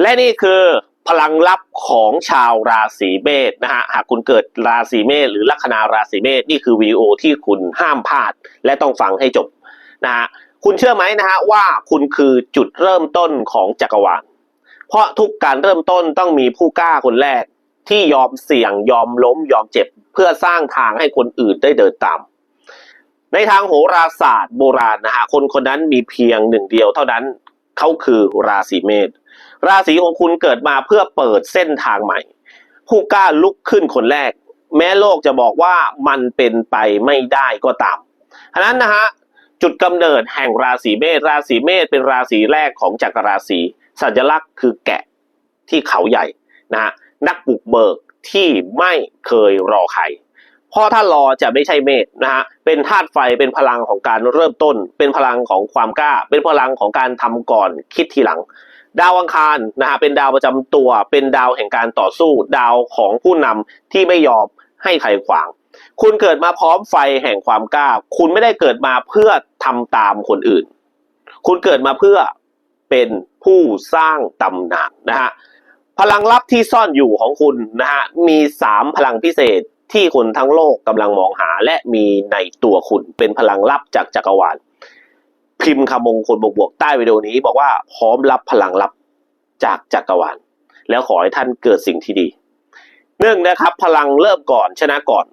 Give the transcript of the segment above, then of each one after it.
และนี่คือพลังลับของชาวราศีเมษนะฮะหากคุณเกิดราศีเมษหรือลัคนาราศีเมษนี่คือวีดีโอที่คุณห้ามพลาด และต้องฟังให้จบนะฮะคุณเชื่อไหมนะฮะว่าคุณคือจุดเริ่มต้นของจักรวาลเพราะทุกการเริ่มต้นต้องมีผู้กล้าคนแรก ที่ยอมเสี่ยงยอมล้มยอมเจ็บ เพื่อสร้างทางให้คนอื่นได้เดินตาม ในทางโหราศาสตร์โบราณนะฮะคนคนนั้นมีเพียงหนึ่งเดียวเท่านั้นเขาคือราศีเมษ ราศีของคุณเกิดมาเพื่อเปิดเส้นทางใหม่ ผู้กล้าลุกขึ้นคนแรก แม้โลกจะบอกว่ามันเป็นไปไม่ได้ก็ตามฉะนั้นนะฮะจุดกำเนิดแห่งราศีเมษราศีเมษเป็นราศีแรกของจักรราศีสัญลักษณ์คือแกะที่เขาใหญ่นะฮะนักบุกเบิกที่ไม่เคยรอใครเพราะถ้ารอจะไม่ใช่เมษนะฮะเป็นธาตุไฟเป็นพลังของการเริ่มต้น เป็นพลังของความกล้า เป็นพลังของการทำก่อนคิดทีหลัง ดาวอังคารนะฮะเป็นดาวประจำตัว เป็นดาวแห่งการต่อสู้ ดาวของผู้นำที่ไม่ยอมให้ใครขวาง คุณเกิดมาพร้อมไฟแห่งความกล้า คุณไม่ได้เกิดมาเพื่อทำตามคนอื่น คุณเกิดมาเพื่อเป็นผู้สร้างตำนานนะฮะพลังลับที่ซ่อนอยู่ของคุณนะฮะมีสามพลังพิเศษที่คนทั้งโลกกำลังมองหา และมีในตัวคุณเป็นพลังลับจากจักรวาล พิมพ์คำมงคลบวกๆใต้วิดีโอนี้ บอกว่าพร้อมรับพลังลับจากจักรวาลแล้วขอให้ท่านเกิดสิ่งที่ดีหนึ่งนะครับ พลังเริ่มก่อนชนะก่อน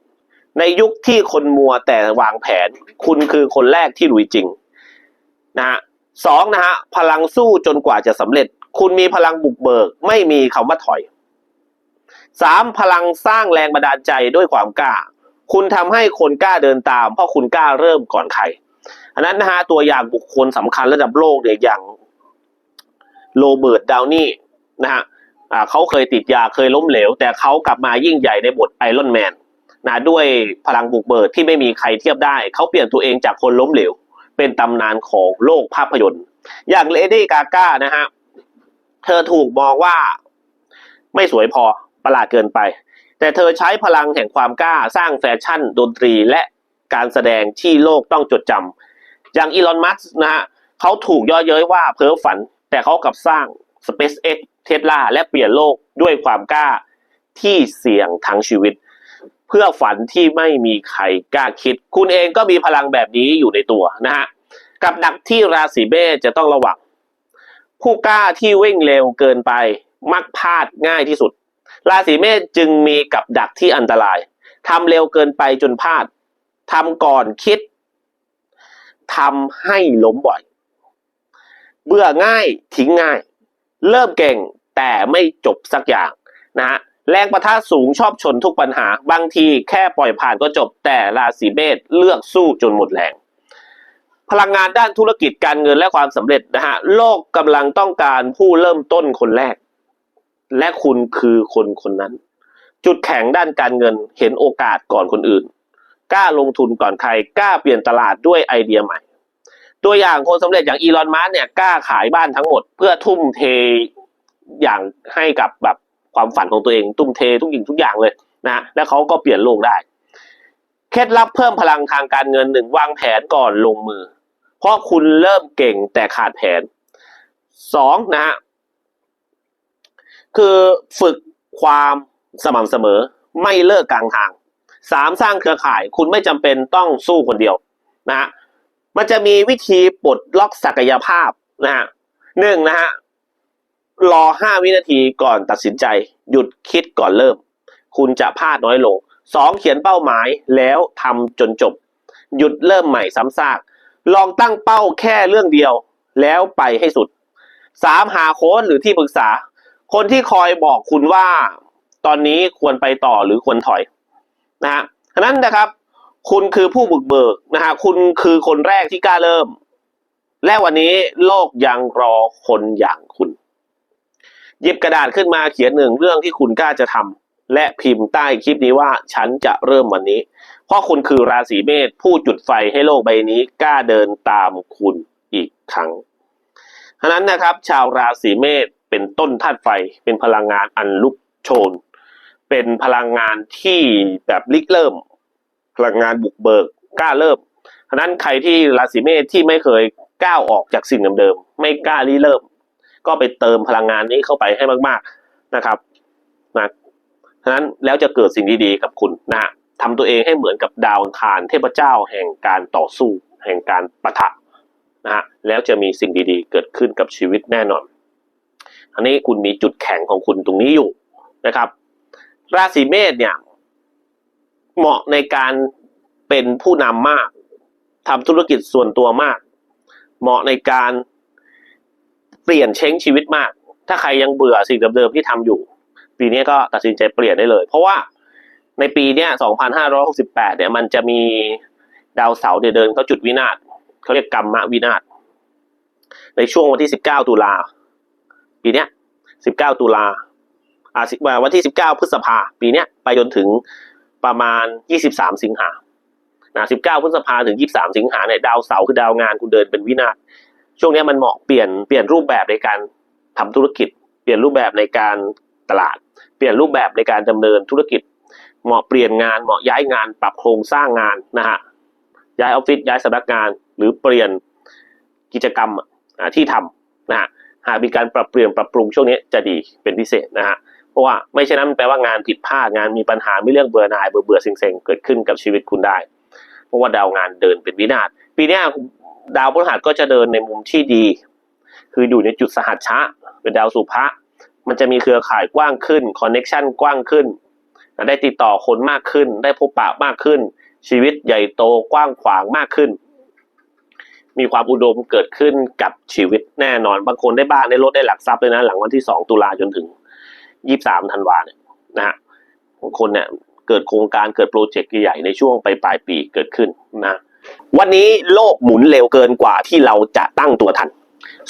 ในยุคที่คนมัวแต่วางแผน คุณคือคนแรกที่ลุยจริงนะฮะสองนะฮะพลังสู้จนกว่าจะสำเร็จ คุณมีพลังบุกเบิก ไม่มีคำว่าถอยสามพลังสร้างแรงบันดาลใจด้วยความกล้า คุณทำให้คนกล้าเดินตาม เพราะคุณกล้าเริ่มก่อนใคร อันนั้นนะฮะตัวอย่างบุคคลสำคัญระดับโลกเนี่ยอย่างโรเบิร์ตดาวนี่นะฮะเขาเคยติดยาเคยล้มเหลว แต่เขากลับมายิ่งใหญ่ในบทไอรอนแมนนะด้วยพลังบุกเบิกที่ไม่มีใครเทียบได้ เขาเปลี่ยนตัวเองจากคนล้มเหลว เป็นตำนานของโลกภาพยนตร์ อย่างเลดี้กาก้านะฮะเธอถูกมองว่าไม่สวยพอประหลาดเกินไป แต่เธอใช้พลังแห่งความกล้าสร้างแฟชั่นดนตรีและการแสดงที่โลกต้องจดจำ อย่างอีลอนมัสนะฮะเขาถูกย่อเย้ยว่าเพ้อฝัน แต่เขากลับสร้าง SpaceX เทสลาและเปลี่ยนโลกด้วยความกล้าที่เสี่ยงทั้งชีวิต เพื่อฝันที่ไม่มีใครกล้าคิด คุณเองก็มีพลังแบบนี้อยู่ในตัวนะฮะกับดักที่ราศีเมษจะต้องระวังผู้กล้าที่วิ่งเร็วเกินไปมักพลาดง่ายที่สุด ราศีเมษจึงมีกับดักที่อันตรายทำเร็วเกินไปจนพลาดทำก่อนคิด ทำให้ล้มบ่อย เบื่อง่ายทิ้งง่าย เริ่มเก่งแต่ไม่จบสักอย่างนะฮะแรงประทะสูงชอบชนทุกปัญหา บางทีแค่ปล่อยผ่านก็จบแต่ราศีเมษเลือกสู้จนหมดแรง พลังงานด้านธุรกิจการเงินและความสำเร็จนะฮะโลกกำลังต้องการผู้เริ่มต้นคนแรก และคุณคือคนคนนั้น จุดแข็งด้านการเงินเห็นโอกาสก่อนคนอื่น กล้าลงทุนก่อนใครกล้าเปลี่ยนตลาดด้วยไอเดียใหม่ ตัวอย่างคนสำเร็จอย่างอีลอนมัสเนี่ยกล้าขายบ้านทั้งหมด เพื่อทุ่มเทอย่างให้กับแบบความฝันของตัวเอง ทุ่มเททุกอย่างทุกอย่างเลยนะแล้วเขาก็เปลี่ยนโลกได้เคล็ดลับเพิ่มพลังทางการเงินหนึ่งวางแผนก่อนลงมือ เพราะคุณเริ่มเก่งแต่ขาดแผนสองนะฮะคือฝึกความสม่ำเสมอไม่เลิกกลางทาง สามสร้างเครือข่ายคุณไม่จำเป็นต้องสู้คนเดียวนะฮะมันจะมีวิธีปลดล็อกศักยภาพนะฮะหนึ่งนะฮะรอห้าวินาทีก่อนตัดสินใจ หยุดคิดก่อนเริ่ม คุณจะพลาดน้อยลงสองเขียนเป้าหมายแล้วทำจนจบ หยุดเริ่มใหม่ซ้ำซาก ลองตั้งเป้าแค่เรื่องเดียวแล้วไปให้สุดสามหาโค้ชหรือที่ปรึกษา คนที่คอยบอกคุณว่า ตอนนี้ควรไปต่อหรือควรถอย นะฮะฉะนั้นนะครับ คุณคือผู้บุกเบิกนะฮะคุณคือคนแรกที่กล้าเริ่ม และวันนี้โลกยังรอคนอย่างคุณหยิบกระดาษขึ้นมาเขียนหนึ่งเรื่องที่คุณกล้าจะทำและพิมพ์ใต้คลิปนี้ว่าฉันจะเริ่มวันนี้ เพราะคุณคือราศีเมษผู้จุดไฟให้โลกใบนี้กล้าเดินตามคุณอีกครั้งฉะนั้นนะครับ ชาวราศีเมษเป็นต้นธาตุไฟเป็นพลังงานอันลุกโชน เป็นพลังงานที่แบบริกเริ่ม พลังงานบุกเบิกกล้าเริ่มฉะนั้นใครที่ราศีเมษที่ไม่เคยก้าวออกจากสิ่งเดิมๆไม่กล้าริเริ่ม ก็ไปเติมพลังงานนี้เข้าไปให้มาก ๆนะครับนะฉะนั้นแล้วจะเกิดสิ่งดีๆกับคุณนะฮะทำตัวเองให้เหมือนกับดาวอังคารเทพเจ้าแห่งการต่อสู้ แห่งการปะทะนะฮะแล้วจะมีสิ่งดีๆ เกิดขึ้นกับชีวิตแน่นอน อันนี้คุณมีจุดแข็งของคุณตรงนี้อยู่นะครับ ราศีเมษเนี่ย เหมาะในการเป็นผู้นำมากทำธุรกิจส่วนตัวมาก เหมาะในการเปลี่ยนเช้งชีวิตมาก ถ้าใครยังเบื่อสิ่งเดิมๆที่ทำอยู่ ปีนี้ก็ตัดสินใจเปลี่ยนได้เลย เพราะว่าในปีเนี้ย2568 เนี่ย มันจะมีดาวเสาร์เนี่ยเดินเขาจุดวินาศเขาเรียกกรรมะวินาศในช่วงวันที่ 19 ตุลาปีเนี้ย 19 ตุลา อาสิวันที่ 19 พฤษภาปีเนี้ยไปจนถึงประมาณ 23 สิงหานะ19 พฤษภาถึง 23 สิงหาเนี่ยดาวเสาร์คือดาวงานคุณเดินเป็นวินาศช่วงนี้มันเหมาะเปลี่ยนเปลี่ยนรูปแบบในการทำธุรกิจ เปลี่ยนรูปแบบในการตลาด เปลี่ยนรูปแบบในการดำเนินธุรกิจ เหมาะเปลี่ยนงานเหมาะย้ายงาน ปรับโครงสร้างงานนะฮะย้ายออฟฟิศย้ายสำนักงาน หรือเปลี่ยนกิจกรรมที่ทำนะฮะหากมีการปรับเปลี่ยนปรับปรุงช่วงนี้จะดีเป็นพิเศษนะฮะ เพราะว่าไม่ใช่นั้นแปลว่างานผิดพลาดงานมีปัญหาไม่เรื่องเบื่อหน่ายเบื่อเบื่อเซ็งๆเกิดขึ้นกับชีวิตคุณได้ เพราะว่าดาวงานเดินเป็นวินาศปีนี้ดาวพฤหัสก็จะเดินในมุมที่ดี คืออยู่ในจุดสหัชชะเป็นดาวสุภะมันจะมีเครือข่ายกว้างขึ้นคอนเน็ชันกว้างขึ้น ได้ติดต่อคนมากขึ้น ได้พบปะมากขึ้น ชีวิตใหญ่โตกว้างขวางมากขึ้น มีความอุดมเกิดขึ้นกับชีวิตแน่นอน บางคนได้บ้านได้รถได้หลักทรัพย์เลยนะ หลังวันที่สองตุลาจนถึง ยี่สามธันวาเนี่ยนะฮะคนเนี่ยเกิดโครงการเกิดโปรเจกต์ใหญ่ในช่วงปลายปลายปีเกิดขึ้นนะวันนี้โลกหมุนเร็วเกินกว่าที่เราจะตั้งตัวทัน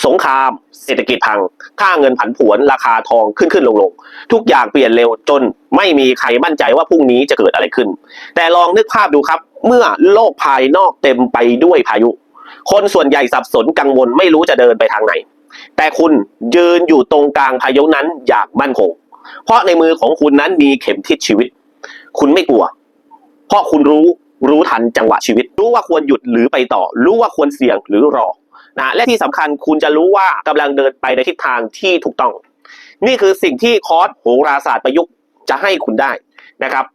สงคราม เศรษฐกิจพัง ค่าเงินผันผวน ราคาทองขึ้นขึ้นลงลงทุกอย่างเปลี่ยนเร็วจนไม่มีใครมั่นใจว่าพรุ่งนี้จะเกิดอะไรขึ้น แต่ลองนึกภาพดูครับ เมื่อโลกภายนอกเต็มไปด้วยพายุ คนส่วนใหญ่สับสนกังวลไม่รู้จะเดินไปทางไหน แต่คุณยืนอยู่ตรงกลางพายุนั้นอย่างมั่นคง เพราะในมือของคุณนั้นมีเข็มทิศชีวิต คุณไม่กลัว เพราะคุณรู้รู้ทันจังหวะชีวิต รู้ว่าควรหยุดหรือไปต่อ รู้ว่าควรเสี่ยงหรือรอนะและที่สำคัญคุณจะรู้ว่ากำลังเดินไปในทิศทางที่ถูกต้อง นี่คือสิ่งที่คอร์สโหราศาสตร์ประยุกต์จะให้คุณได้นะครับ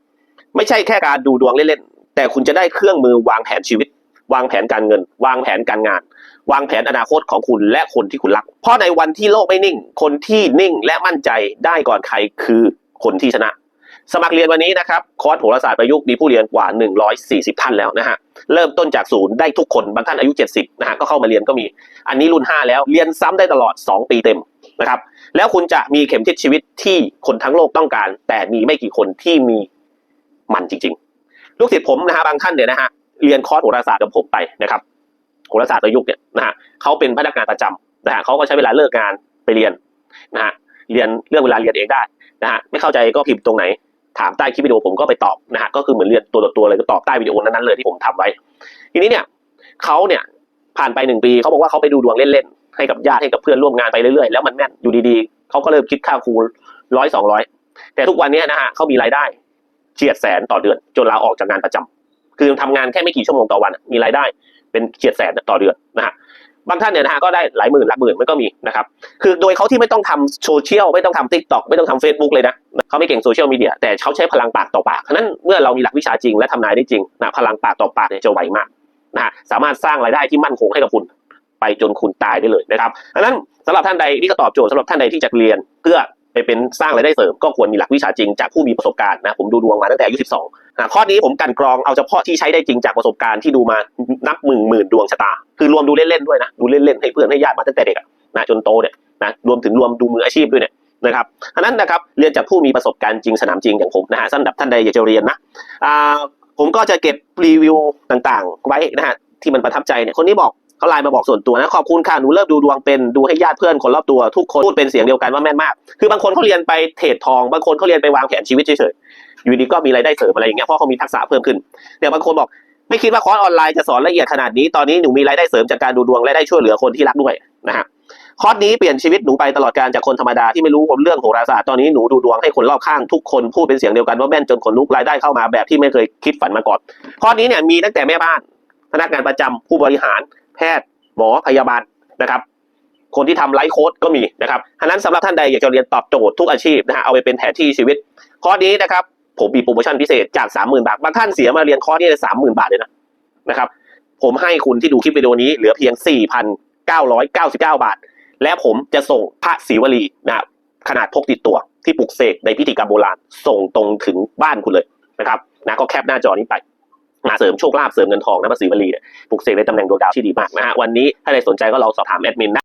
ไม่ใช่แค่การดูดวงเล่นๆแต่คุณจะได้เครื่องมือวางแผนชีวิต วางแผนการเงิน วางแผนการงาน วางแผนอนาคตของคุณและคนที่คุณรัก เพราะในวันที่โลกไม่นิ่ง คนที่นิ่งและมั่นใจได้ก่อนใครคือคนที่ชนะ สมัครเรียนวันนี้นะครับคอร์สโหราศาสตร์ประยุกต์มีผู้เรียนกว่า 140 ท่านแล้วนะฮะเริ่มต้นจากศูนย์ได้ทุกคนบางท่านอายุ 70นะฮะก็เข้ามาเรียนก็มี อันนี้รุ่น 5 แล้วเรียนซ้ำได้ตลอด 2 ปีเต็มนะครับแล้วคุณจะมีเข็มทิศชีวิตที่คนทั้งโลกต้องการ แต่มีไม่กี่คนที่มีมันจริง ๆ ลูกศิษย์ผมนะฮะบางท่านเนี่ยนะฮะเรียนคอร์สโหราศาสตร์กับผมไปนะครับ โหราศาสตร์ประยุกต์เนี่ยนะฮะเขาเป็นพนักงานประจำนะฮะเขาก็ใช้เวลาเลิกงานไปเรียนนะฮะเรียนเรื่องเวลาเรียนเองได้นะฮะไม่เข้าใจก็พิมพ์ตรงไหนถามใต้คลิปวิดีโอผมก็ไปตอบนะฮะก็คือเหมือนเรียนตัวต่อตัวเลยก็ตอบใต้วิดีโอนั้นๆเลยที่ผมทำไว้ ทีนี้เนี่ยเขาเนี่ยผ่านไปหนึ่งปีเขาบอกว่าเขาไปดูดวงเล่นๆให้กับญาติให้กับเพื่อนร่วมงานไปเรื่อยๆแล้วมันแม่นอยู่ดีๆเขาก็เริ่มคิดค่าครูร้อยสองร้อยแต่ทุกวันนี้นะฮะเขามีรายได้เฉียดแสนต่อเดือนจนลาออกจากงานประจำคือทำงานแค่ไม่กี่ชั่วโมงต่อวันมีรายได้ เป็นเฉียดแสนต่อเดือนนะฮะบางท่านเนี่ยนะฮะก็ได้หลายหมื่นหลักหมื่นมันก็มีนะครับคือโดยเขาที่ไม่ต้องทำโซเชียลไม่ต้องทำทิกตอกไม่ต้องทำเฟซบุ๊กเลยนะเขาไม่เก่งโซเชียลมีเดียแต่เขาใช้พลังปากต่อปากฉะนั้นเมื่อเรามีหลักวิชาจริงและทำนายได้จริงนะพลังปากต่อปากเนี่ยจะไวมากนะฮะสามารถสร้างรายได้ที่มั่นคงให้กับคุณ ไปจนคุณตายได้เลยนะครับดังนั้นสำหรับท่านใดนี่ก็ตอบโจทย์สำหรับท่านใดที่จะเรียนเพื่อ ไปเป็นสร้างรายได้เสริมก็ควรมีหลักวิชาจริงจากผู้มีประสบการณ์นะผมดูดวงมาตั้งแต่อายุ 12นะข้อนี้ผมกันกรองเอาเฉพาะที่ใช้ได้จริงจากประสบการณ์ที่ดูมานับหมื่นหมื่นดวงชะตา คือรวมดูเล่นๆด้วยนะดูเล่นๆให้เพื่อนให้ญาติมาตั้งแต่เด็กนะจนโตเนี่ยนะรวมถึงรวมดูมืออาชีพด้วยเนี่ยนะครับอันนั้นนะครับเรียนจากผู้มีประสบการณ์จริงสนามจริงอย่างผมนะฮะสำหรับท่านใดอยากจะเรียนนะอ่าผมก็จะเก็บรีวิวต่างๆ ไว้นะฮะที่มันประทับใจเนี่ยคนนี้บอก เขาไลน์มาบอกส่วนตัวนะขอบคุณค่ะหนูเริ่มดูดวงเป็นดูให้ญาติเพื่อนคนรอบตัวทุกคนพูดเป็นเสียงเดียวกันว่าแม่นมาก คือบางคนเขาเรียนไปเทรดทองบางคนเขาเรียนไปวางแผนชีวิตเฉยๆอยู่ดีก็มีรายได้เสริมอะไรอย่างเงี้ยเพราะเขามีทักษะเพิ่มขึ้นแต่บางคนบอกไม่คิดว่าคอร์สออนไลน์จะสอนละเอียดขนาดนี้ตอนนี้หนูมีรายได้เสริมจากการดูดวงและได้ช่วยเหลือคนที่รักด้วยนะฮะคอร์สนี้เปลี่ยนชีวิตหนูไปตลอดการจากคนธรรมดาที่ไม่รู้เรื่องโหราศาสตร์ตอนนี้หนูดูดวงให้คนรอบข้างทุกคนพูดเป็นเสียงเดียวกันว่าแม่นจนขนลุกรายได้เข้ามาแบบที่ไม่เคยคิดฝันมาก่อนคอร์สนี้เนี่ยมีตั้งแต่แม่บ้านพนักงานประจำผู้บริหาร พทย์ หมอพยาบาลนะครับคนที่ทำไลฟ์โค้ดก็มีนะครับฉะนั้นสำหรับท่านใดอยากจะเรียนตอบโจทย์ทุกอาชีพนะฮะเอาไปเป็นแผนที่ชีวิตคอนี้นะครับผมมีโปรโมชั่นพิเศษจาก 30,000 บาท บางท่านเสียมาเรียนคอร์สนี้เลย30,000บาทเลยนะนะครับผมให้คุณที่ดูคลิปวิดีโอนี้เหลือเพียง 4,999 บาท และผมจะส่งพระศิวลีนะขนาดพกติดตัวที่ปลุกเสกในพิธีกรรมโบราณส่งตรงถึงบ้านคุณเลยนะครับนะก็แคปหน้าจอนี้ไป มาเสริมโชคลาภเสริมเงินทองนะพระศิวลีเนี่ยปลุกเสกในตำแหน่งดวงดาวที่ดีมากนะฮะวันนี้ถ้าใครสนใจก็ลองสอบถามแอดมินนะ